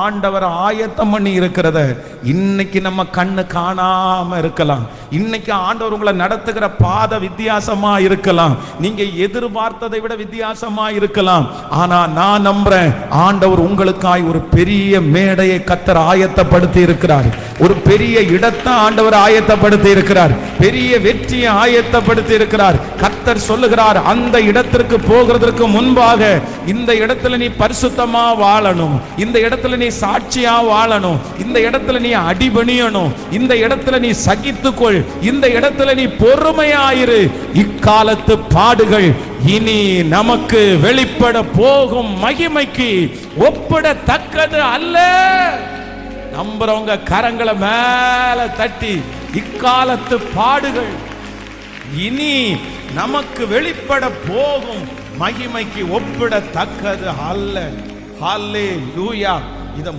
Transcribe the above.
ஆண்டவர் ஆயத்தம் பண்ணி இருக்கிறத இன்னைக்கு நம்ம கண்ணு காணாம இருக்கலாம். இன்னைக்கு ஆண்டவர் உங்களை நடத்துகிற பாதை வித்தியாசமா இருக்கலாம். நீங்க எதிர்பார்த்ததை விட வித்தியாசமா இருக்கலாம். ஆனா நான் நம்புறேன் ஆண்டவர் உங்களுக்காய் ஒரு பெரிய மேடையை கத்தர் ஆயத்தப்படுத்தி இருக்கிறார். ஒரு பெரிய இடத்தை ஆண்டவர் ஆயத்தப்படுத்தி இருக்கிறார். பெரிய வெற்றியை ஆயத்தப்படுத்தி இருக்கிறார். கர்த்தர் சொல்லுகிறார் அந்த இடத்திற்கு போகிறதற்கு முன்பாக இந்த இடத்துல நீ பரிசுத்தமா வாழணும். இந்த இடத்துல நீ சாட்சியா வாழணும். இந்த இடத்துல நீ அடிபணியணும். இந்த இடத்துல நீ சகித்துக்கொள். இந்த இடத்துல நீ பொறுமையாயிரு. இக்காலத்து பாடுகள் இனி நமக்கு வெளிப்பட போகும் மகிமைக்கு ஒப்பிடத்தக்கது அல்ல. நம்புறவங்க கரங்களை மேல தட்டி இக்காலத்து பாடுகள். இனி நமக்கு வெளிப்பட போகும் மகிமைக்கு ஒப்பிடத்தக்கது. அல்ல. ஹல்லே லூயா இதை